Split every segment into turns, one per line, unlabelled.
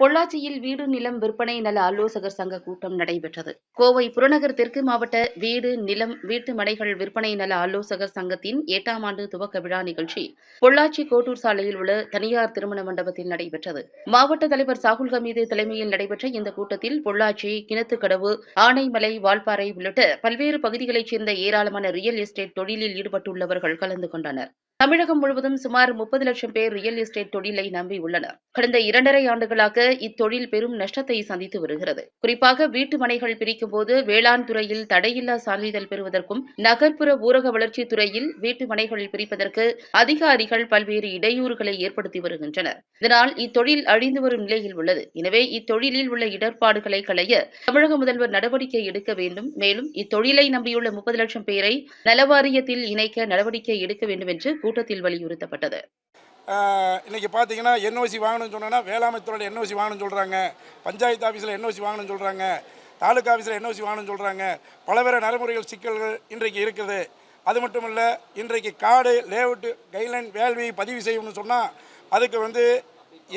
பொள்ளாச்சியில் வீடு நிலம் விற்பனை நல ஆலோசகர் சங்க கூட்டம் நடைபெற்றது. கோவை புறநகர் தெற்கு மாவட்ட வீடு நிலம் வீட்டு மனைகள் விற்பனை நல ஆலோசகர் சங்கத்தின் எட்டாம் ஆண்டு துவக்க விழா நிகழ்ச்சி பொள்ளாச்சி கோட்டூர் சாலையில் உள்ள தனியார் திருமண மண்டபத்தில் நடைபெற்றது. மாவட்ட தலைவர் சாகுல் ஹமீது தலைமையில் நடைபெற்ற இந்த கூட்டத்தில் பொள்ளாச்சி கிணத்துக்கடவு ஆனைமலை வால்பாறை உள்ளிட்ட பல்வேறு பகுதிகளைச் சேர்ந்த ஏராளமான ரியல் எஸ்டேட் தொழிலில் ஈடுபட்டுள்ளவர்கள் கலந்து கொண்டனர். தமிழகம் முழுவதும் சுமார் முப்பது லட்சம் பேர் ரியல் எஸ்டேட் தொழிலை நம்பியுள்ளனர் கடந்த இரண்டரை ஆண்டுகளாக இத்தொழில் பெரும் நஷ்டத்தை சந்தித்து வருகிறது. குறிப்பாக வீட்டு மனைகள் பிரிக்கும் போது வேளாண் துறையில் தடையில்லா சான்றிதழ் பெறுவதற்கும் நகர்ப்புற ஊரக வளர்ச்சித் துறையில் வீட்டு மனைகள் பிரிப்பதற்கு அதிகாரிகள் பல்வேறு இடையூறுகளை ஏற்படுத்தி வருகின்றனர். இதனால் இத்தொழில் அழிந்து வரும் நிலையில் உள்ளது. எனவே இத்தொழிலில் உள்ள இடர்பாடுகளை களைய தமிழக முதல்வர் நடவடிக்கை எடுக்க வேண்டும். மேலும் இத்தொழிலை நம்பியுள்ள முப்பது லட்சம் பேரை நலவாரியத்தில் இணைக்க நடவடிக்கை எடுக்க வேண்டும் என்று கூட்டத்தில் வலியுறுத்தப்பட்டது.
இன்றைக்கி இன்னைக்கு பார்த்தீங்கன்னா என்ஓசி வாங்கணும்னு சொன்னோன்னா வேளாண்மை துறையில் என்ஓசி வாங்கணும்னு சொல்கிறாங்க பஞ்சாயத்து ஆஃபீஸில் என்ஓசி வாங்கணும்னு சொல்கிறாங்க தாலுக்கா ஆஃபீஸில் என்ஓசி வாங்கணும்னு சொல்கிறாங்க பலவேறு நடைமுறைகள் சிக்கல்கள் இன்றைக்கு இருக்குது. அது மட்டும் இல்லை இன்றைக்கு காடு லேஅவுட்டு கைட்லைன் வேள்வி பதிவு செய்யணும்னு சொன்னால் அதுக்கு வந்து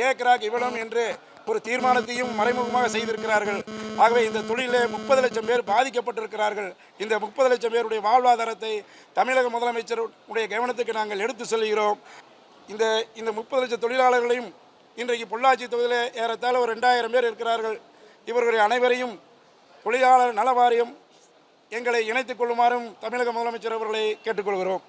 ஏக்கராக இவ்வளவு என்று ஒரு தீர்மானத்தையும் மறைமுகமாக செய்திருக்கிறார்கள். ஆகவே இந்த தொழிலே முப்பது லட்சம் பேர் பாதிக்கப்பட்டிருக்கிறார்கள். இந்த முப்பது லட்சம் பேருடைய வாழ்வாதாரத்தை தமிழக முதலமைச்சர் உடைய கவனத்துக்கு நாங்கள் எடுத்து செல்கிறோம். இந்த இந்த முப்பது லட்சம் தொழிலாளர்களையும் இன்றைக்கு பொள்ளாச்சி தொகுதியில் ஏறத்தாழ ஒரு ரெண்டாயிரம் பேர் இருக்கிறார்கள். இவர்களுடைய அனைவரையும் தொழிலாளர் நல வாரியம் எங்களை இணைத்துக் கொள்ளுமாறும் தமிழக முதலமைச்சர் அவர்களை கேட்டுக்கொள்கிறோம்.